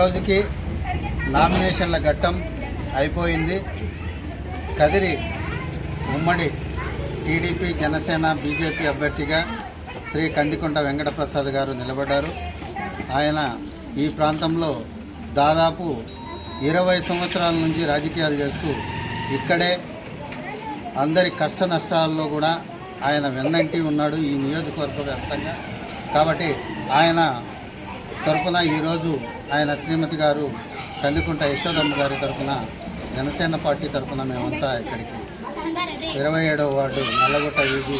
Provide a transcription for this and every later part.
రోజుకి నామినేషన్ల ఘట్టం అయిపోయింది. కదిరి ఉమ్మడి టీడీపీ జనసేన బీజేపీ అభ్యర్థిగా శ్రీ కందికొండ వెంకటప్రసాద్ గారు నిలబడ్డారు. ఆయన ఈ ప్రాంతంలో దాదాపు ఇరవై సంవత్సరాల నుంచి రాజకీయాలు చేస్తూ ఇక్కడే అందరి కష్ట నష్టాల్లో కూడా ఆయన వెన్నంటి ఉన్నాడు ఈ నియోజకవర్గ వ్యాప్తంగా. కాబట్టి ఆయన తరపున ఈరోజు ఆయన శ్రీమతి గారు కందికుంట యశోదమ్మ గారి తరపున జనసేన పార్టీ తరపున మేమంతా ఇక్కడికి. ఇరవై ఏడవ వార్డు నల్లగొట్ట వీధి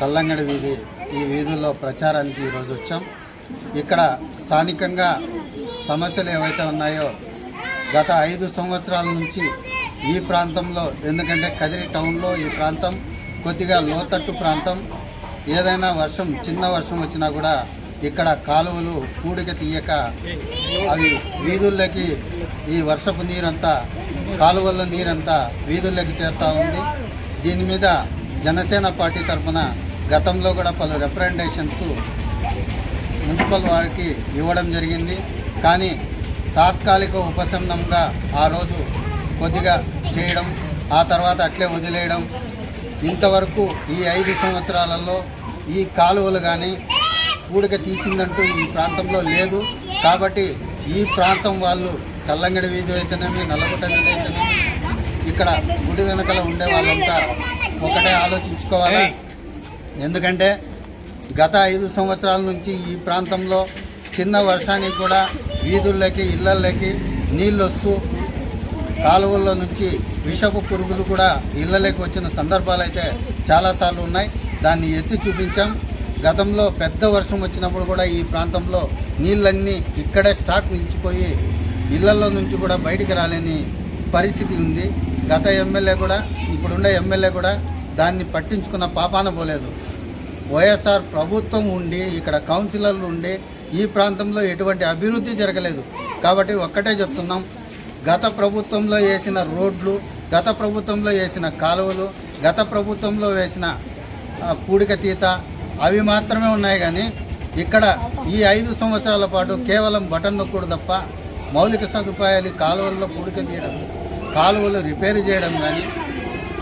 కల్లంగడి వీధి ఈ వీధుల్లో ప్రచారానికి ఈరోజు వచ్చాం. ఇక్కడ స్థానికంగా సమస్యలు ఏవైతే ఉన్నాయో గత ఐదు సంవత్సరాల నుంచి ఈ ప్రాంతంలో ఎందుకంటే కదిరి టౌన్లో ఈ ప్రాంతం కొద్దిగా లోతట్టు ప్రాంతం. ఏదైనా వర్షం చిన్న వర్షం వచ్చినా కూడా ఇక్కడ కాలువలు కూడిక తీయక అవి వీధుల్లోకి ఈ వర్షపు నీరంతా కాలువల్లో నీరంతా వీధుల్లోకి చేస్తూ ఉంది. దీని మీద జనసేన పార్టీ తరఫున గతంలో కూడా పలు రిప్రజెంటేషన్స్ మున్సిపల్ వారికి ఇవ్వడం జరిగింది. కానీ తాత్కాలిక ఉపశమనంగా ఆ రోజు కొద్దిగా చేయడం ఆ తర్వాత అట్లే వదిలేయడం. ఇంతవరకు ఈ ఐదు సంవత్సరాలలో ఈ కాలువలు కానీ కూడిక తీసిందంటూ ఈ ప్రాంతంలో లేదు. కాబట్టి ఈ ప్రాంతం వాళ్ళు కల్లంగడి వీధి అయితేనేమి నల్లగొట్ట వీధి అయితేనేమి ఇక్కడ గుడి వెనకల ఉండే వాళ్ళంతా ఒకటే ఆలోచించుకోవాలా? ఎందుకంటే గత ఐదు సంవత్సరాల నుంచి ఈ ప్రాంతంలో చిన్న వర్షానికి కూడా వీధుల్లోకి ఇళ్ళలోకి నీళ్ళు వస్తూ కాలువల్లో నుంచి విషపు పురుగులు కూడా ఇళ్ళలోకి వచ్చిన సందర్భాలు అయితే చాలాసార్లు ఉన్నాయి. దాన్ని ఎత్తి చూపించాం. గతంలో పెద్ద వర్షం వచ్చినప్పుడు కూడా ఈ ప్రాంతంలో నీళ్ళన్నీ ఇక్కడే స్టాక్ నిలిచిపోయి ఇళ్ళలో నుంచి కూడా బయటికి రాలేని పరిస్థితి ఉంది. గత ఎమ్మెల్యే కూడా ఇప్పుడున్న ఎమ్మెల్యే కూడా దాన్ని పట్టించుకున్న పాపాన పోలేదు. వైఎస్ఆర్ ప్రభుత్వం ఉండి ఇక్కడ కౌన్సిలర్లు ఉండి ఈ ప్రాంతంలో ఎటువంటి అభివృద్ధి జరగలేదు. కాబట్టి ఒక్కటే చెప్తున్నాం గత ప్రభుత్వంలో వేసిన రోడ్లు గత ప్రభుత్వంలో వేసిన కాలువలు గత ప్రభుత్వంలో వేసిన పూడిక తీత అవి మాత్రమే ఉన్నాయి కానీ ఇక్కడ ఈ ఐదు సంవత్సరాల పాటు కేవలం బటన్ నొక్కుడు తప్ప మౌలిక సదుపాయాలు కాలువల్లో పూడిక తీయడం కాలువలు రిపేర్ చేయడం కానీ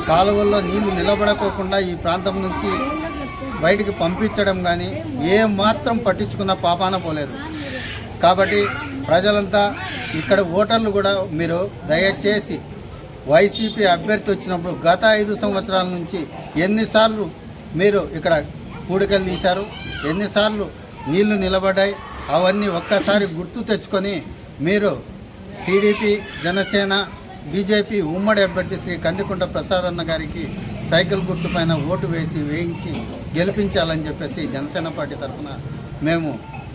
కాలువల్లో నీళ్ళు నిలబడకోకుండా ఈ ప్రాంతం నుంచి బయటికి పంపించడం కానీ ఏ మాత్రం పట్టించుకున్న పాపాన పోలేదు. కాబట్టి ప్రజలంతా ఇక్కడ ఓటర్లు కూడా మీరు దయచేసి వైసీపీ అభ్యర్థి వచ్చినప్పుడు గత ఐదు సంవత్సరాల నుంచి ఎన్నిసార్లు మీరు ఇక్కడ పూడికలు తీశారు. ఎన్నిసార్లు నీళ్ళు నిలబడ్డాయి. అవన్నీ ఒక్కసారి గుర్తు తెచ్చుకొని మీరు టీడీపీ జనసేన బీజేపీ ఉమ్మడి అభ్యర్థి శ్రీ కందికుంట ప్రసాద్ అన్న గారికి సైకిల్ గుర్తు పైన ఓటు వేసి వేయించి గెలిపించాలని చెప్పేసి జనసేన పార్టీ తరఫున మేము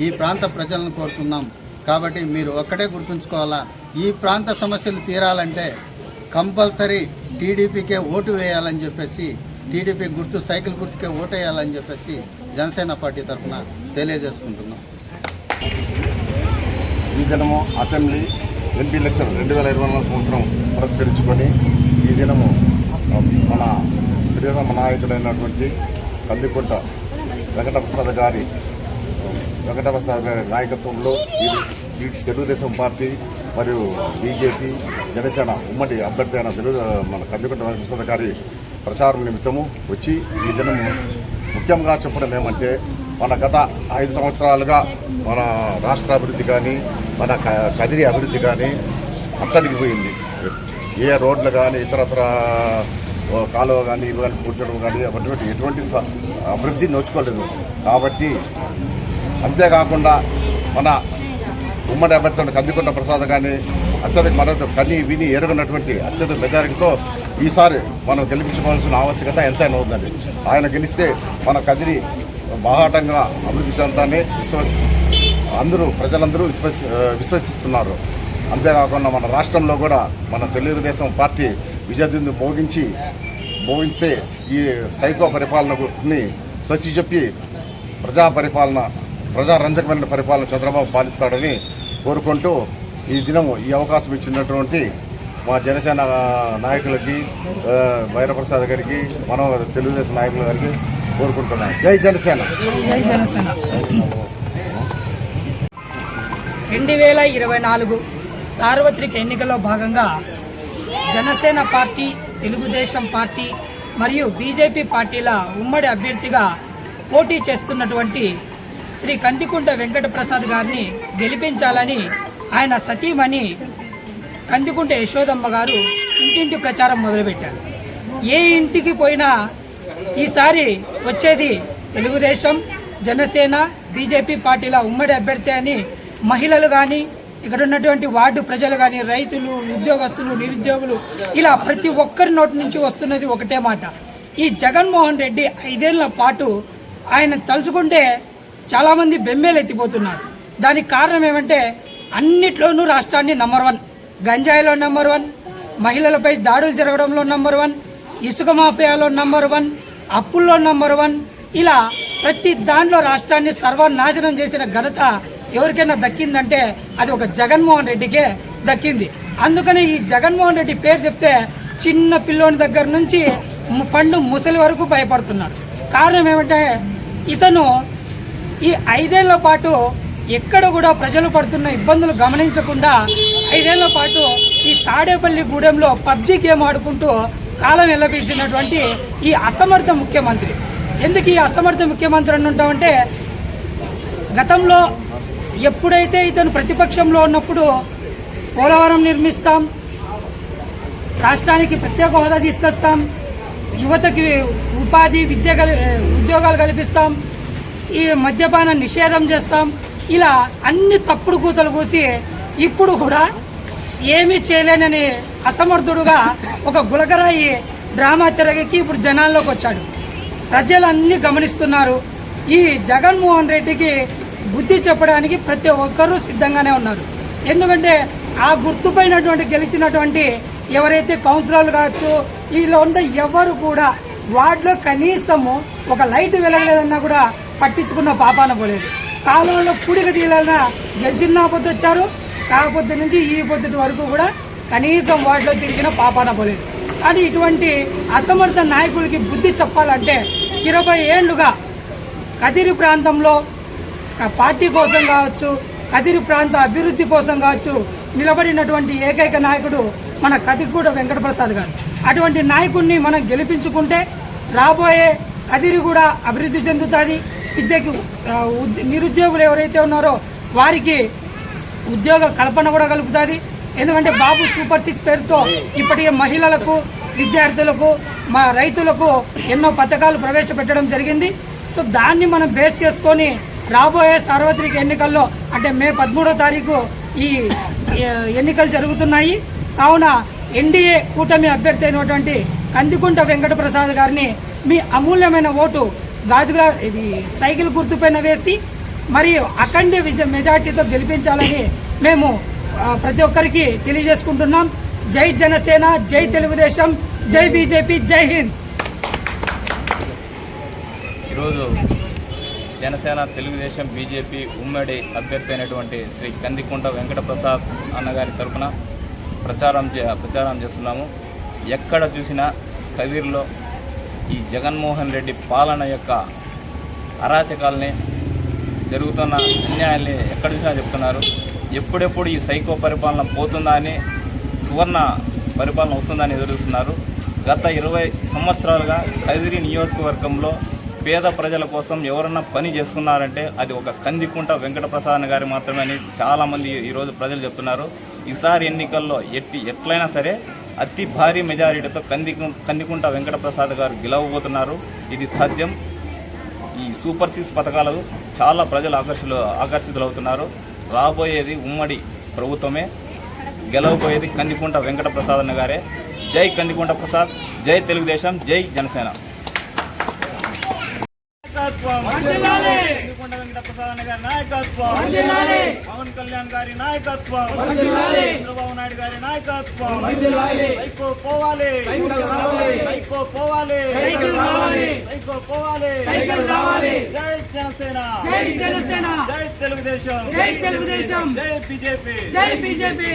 ఈ ప్రాంత ప్రజలను కోరుతున్నాం. కాబట్టి మీరు ఒక్కటే గుర్తుంచుకోవాలా? ఈ ప్రాంత సమస్యలు తీరాలంటే కంపల్సరీ టీడీపీకే ఓటు వేయాలని చెప్పేసి టీడీపీ గుర్తు సైకిల్ గుర్తుకే ఓటేయాలని చెప్పేసి జనసేన పార్టీ తరఫున తెలియజేసుకుంటున్నాం. ఈ దినము అసెంబ్లీ ఎంపీ ఎలక్షన్ రెండు వేల ఇరవై నాలుగు సంవత్సరం పురస్కరించుకొని ఈ దినము మన శ్రీరామ నాయకుడైనటువంటి కందికొట్ట వెంకటప్రసాద్ గారి వెంకటప్రసాద్ గారి నాయకత్వంలో ఈ ఈ తెలుగుదేశం పార్టీ మరియు బీజేపీ జనసేన ఉమ్మడి అభ్యర్థి అయిన తెలుగు మన కందికొట్ట వెంకటప్రసాద్ గారి ప్రచారం నిమిత్తము వచ్చి ఈ దినము ముఖ్యంగా చెప్పడం ఏమంటే మన గత ఐదు సంవత్సరాలుగా మన రాష్ట్ర అభివృద్ధి కానీ మన కదిరి అభివృద్ధి కానీ అచ్చడికి పోయింది. ఏ రోడ్లు కానీ ఇతరత్ర కాలువ కానీ ఇవి కానీ పూడ్చడం కానీ అటువంటి ఎటువంటి అభివృద్ధి నోచుకోలేదు. కాబట్టి అంతేకాకుండా మన ఉమ్మడి అభ్యర్థులు కందికొండ ప్రసాద్ కానీ అత్యధిక మద్దతు కని విని ఎరుగున్నటువంటి అత్యధిక మెజారిటీతో ఈసారి మనం గెలిపించుకోవాల్సిన ఆవశ్యకత ఎంతైనా ఉందండి. ఆయన గెలిస్తే మన కదిరి బాహాటంగా అభివృద్ధి చెందాన్ని విశ్వసి అందరూ ప్రజలందరూ విశ్వసి విశ్వసిస్తున్నారు. అంతేకాకుండా మన రాష్ట్రంలో కూడా మన తెలుగుదేశం పార్టీ విజయదుందు భోగించి భోగిస్తే ఈ సైకో పరిపాలనని సచి చెప్పి ప్రజా పరిపాలన ప్రజారంజకమైన పరిపాలన చంద్రబాబు పాలిస్తాడని కోరుకుంటూ ఈ దినం ఈ అవకాశం ఇచ్చినటువంటి మా జనసేన నాయకులకి వైరప్రసాద్ గారికి మనోహర్ తెలుగుదేశం నాయకుల గారికి కోరుకుంటున్నాను. జై జనసేన. జై జనసేన. రెండు వేల ఇరవై నాలుగు సార్వత్రిక ఎన్నికల్లో భాగంగా జనసేన పార్టీ తెలుగుదేశం పార్టీ మరియు బీజేపీ పార్టీల ఉమ్మడి అభ్యర్థిగా పోటీ చేస్తున్నటువంటి శ్రీ కందికుంట వెంకట ప్రసాద్ గారిని గెలిపించాలని ఆయన సతీమణి కందికుంట యశోదమ్మ గారు ఇంటింటి ప్రచారం మొదలుపెట్టారు. ఏ ఇంటికి పోయినా ఈసారి వచ్చేది తెలుగుదేశం జనసేన బీజేపీ పార్టీల ఉమ్మడి అభ్యర్థి అని మహిళలు కానీ ఇక్కడ ఉన్నటువంటి వార్డు ప్రజలు కానీ రైతులు ఉద్యోగస్తులు నిరుద్యోగులు ఇలా ప్రతి ఒక్కరి నోటి నుంచి వస్తున్నది ఒకటే మాట. ఈ జగన్మోహన్ రెడ్డి ఐదేళ్ళ పాటు ఆయన తలుచుకుంటే చాలామంది బెమ్మేలెత్తిపోతున్నారు. దానికి కారణం ఏమంటే అన్నిట్లోనూ రాష్ట్రాన్ని నంబర్ వన్ గంజాయిలో నంబర్ వన్ మహిళలపై దాడులు జరగడంలో నంబర్ వన్ ఇసుక మాఫియాలో నంబర్ వన్ అప్పుల్లో నంబర్ వన్ ఇలా ప్రతి దాంట్లో రాష్ట్రాన్ని సర్వనాశనం చేసిన ఘనత ఎవరికైనా దక్కిందంటే అది ఒక జగన్మోహన్ రెడ్డికే దక్కింది. అందుకని ఈ జగన్మోహన్ రెడ్డి పేరు చెప్తే చిన్న పిల్లోని దగ్గర నుంచి పండు ముసలి వరకు భయపడుతున్నారు కారణం ఏమంటే ఇతను ఈ ఐదేళ్ళ పాటు ఎక్కడ కూడా ప్రజలు పడుతున్న ఇబ్బందులు గమనించకుండా ఐదేళ్ళ పాటు ఈ తాడేపల్లి గూడెంలో పబ్జి గేమ్ ఆడుకుంటూ కాలం వెళ్ళబిడిచినటువంటి ఈ అసమర్థ ముఖ్యమంత్రి. ఎందుకు ఈ అసమర్థ ముఖ్యమంత్రి అని ఉంటామంటే గతంలో ఎప్పుడైతే ఇతను ప్రతిపక్షంలో ఉన్నప్పుడు పోలవరం నిర్మిస్తాం రాష్ట్రానికి ప్రత్యేక హోదా తీసుకొస్తాం యువతకి ఉపాధి విద్య కల్ ఉద్యోగాలు కల్పిస్తాం ఈ మద్యపాన నిషేధం చేస్తాం ఇలా అన్ని తప్పుడు కూతలు కూసి ఇప్పుడు కూడా ఏమీ చేయలేనని అసమర్థుడుగా ఒక గులకరాయి డ్రామా తిరగకి ఇప్పుడు జనాల్లోకి వచ్చాడు. ప్రజలు గమనిస్తున్నారు. ఈ జగన్మోహన్ రెడ్డికి బుద్ధి చెప్పడానికి ప్రతి ఒక్కరూ సిద్ధంగానే ఉన్నారు. ఎందుకంటే ఆ గుర్తుపైనటువంటి గెలిచినటువంటి ఎవరైతే కౌన్సిలర్లు కావచ్చు వీళ్ళు ఉన్న ఎవరు కూడా వార్డులో కనీసము ఒక లైట్ వెలగలేదన్నా కూడా పట్టించుకున్న పాపాన పోలేదు. కాలంలో కూడిక తీయాలన్నా గెలిచిన పొద్దు వచ్చారు. కాకపోతే నుంచి ఈ పొద్దుటి వరకు కూడా కనీసం వాటిలో తిరిగిన పాపాన పోలేదు కానీ ఇటువంటి అసమర్థ నాయకులకి బుద్ధి చెప్పాలంటే ఇరవై ఏళ్ళుగా కదిరి ప్రాంతంలో పార్టీ కోసం కావచ్చు కదిరి ప్రాంత అభివృద్ధి కోసం కావచ్చు నిలబడినటువంటి ఏకైక నాయకుడు మన కదిగూడ వెంకటప్రసాద్ గారు. అటువంటి నాయకుడిని మనం గెలిపించుకుంటే రాబోయే కదిరి కూడా అభివృద్ధి చెందుతుంది. విద్యకు ఉద్- నిరుద్యోగులు ఎవరైతే ఉన్నారో వారికి ఉద్యోగ కల్పన కూడా కలుపుతుంది ఎందుకంటే బాబు సూపర్ సిక్స్ పేరుతో ఇప్పటికే మహిళలకు విద్యార్థులకు మా రైతులకు ఎన్నో పథకాలు ప్రవేశపెట్టడం జరిగింది. సో దాన్ని మనం బేస్ చేసుకొని రాబోయే సార్వత్రిక ఎన్నికల్లో అంటే మే పదమూడో తారీఖు ఈ ఎన్నికలు జరుగుతున్నాయి. కావున ఎన్డీఏ కూటమి అభ్యర్థి అయినటువంటి కందికుంట వెంకటప్రసాద్ గారిని మీ అమూల్యమైన ఓటు గాజుగా ఇది సైకిల్ గుర్తుపైన వేసి మరియు అఖండ విజయ మెజార్టీతో గెలిపించాలని మేము ప్రతి ఒక్కరికి తెలియజేసుకుంటున్నాం. జై జనసేన జై తెలుగుదేశం జై బీజేపీ జై హింద్. ఈరోజు జనసేన తెలుగుదేశం బీజేపీ ఉమ్మడి అభ్యర్థి అయినటువంటి శ్రీ కందికుంట వెంకటప్రసాద్ అన్నగారి తరఫున ప్రచారం చే ప్రచారం చేస్తున్నాము. ఎక్కడ చూసినా కదిరిలో ఈ జగన్మోహన్ రెడ్డి పాలన యొక్క అరాచకాల్ని జరుగుతున్న అన్యాయాల్ని ఎక్కడ చూసినా చెప్తున్నారు. ఎప్పుడెప్పుడు ఈ సైకో పరిపాలన పోతుందా అని సువర్ణ పరిపాలన వస్తుందని ఎదురుస్తున్నారు గత ఇరవై సంవత్సరాలుగా కదిరి నియోజకవర్గంలో పేద ప్రజల కోసం ఎవరన్నా పని చేస్తున్నారంటే అది ఒక కందికుంట వెంకటప్రసాద్ గారి మాత్రమే అని చాలామంది ఈరోజు ప్రజలు చెప్తున్నారు. ఈసారి ఎన్నికల్లో ఎట్టి ఎట్లయినా సరే అతి భారీ మెజారిటీతో కంది కందికుంట వెంకటప్రసాద్ గారు గెలవబోతున్నారు. ఇది తథ్యం. ఈ సూపర్ సిక్స్ పథకాలు చాలా ప్రజలు ఆకర్షితులు ఆకర్షితులవుతున్నారు. రాబోయేది ఉమ్మడి ప్రభుత్వమే. గెలవబోయేది కందికుంట వెంకట ప్రసాద్ అన్న గారే. జై కందికుంట ప్రసాద్. జై తెలుగుదేశం. జై జనసేన. కందికుంట వెంకట ప్రసాద్ అన్న గారి నాయకత్వం. కళ్యాణ్ గారి నాయకత్వం. చంద్రబాబు నాయుడు గారి నాయకత్వం. సైకో పోవాలి. సైకో పోవాలి. సైకో పోవాలి. జై జనసేన. జై జనసేన. జై తెలుగుదేశం. జై తెలుగుదేశం. జై బీజేపీ. జై బీజేపీ.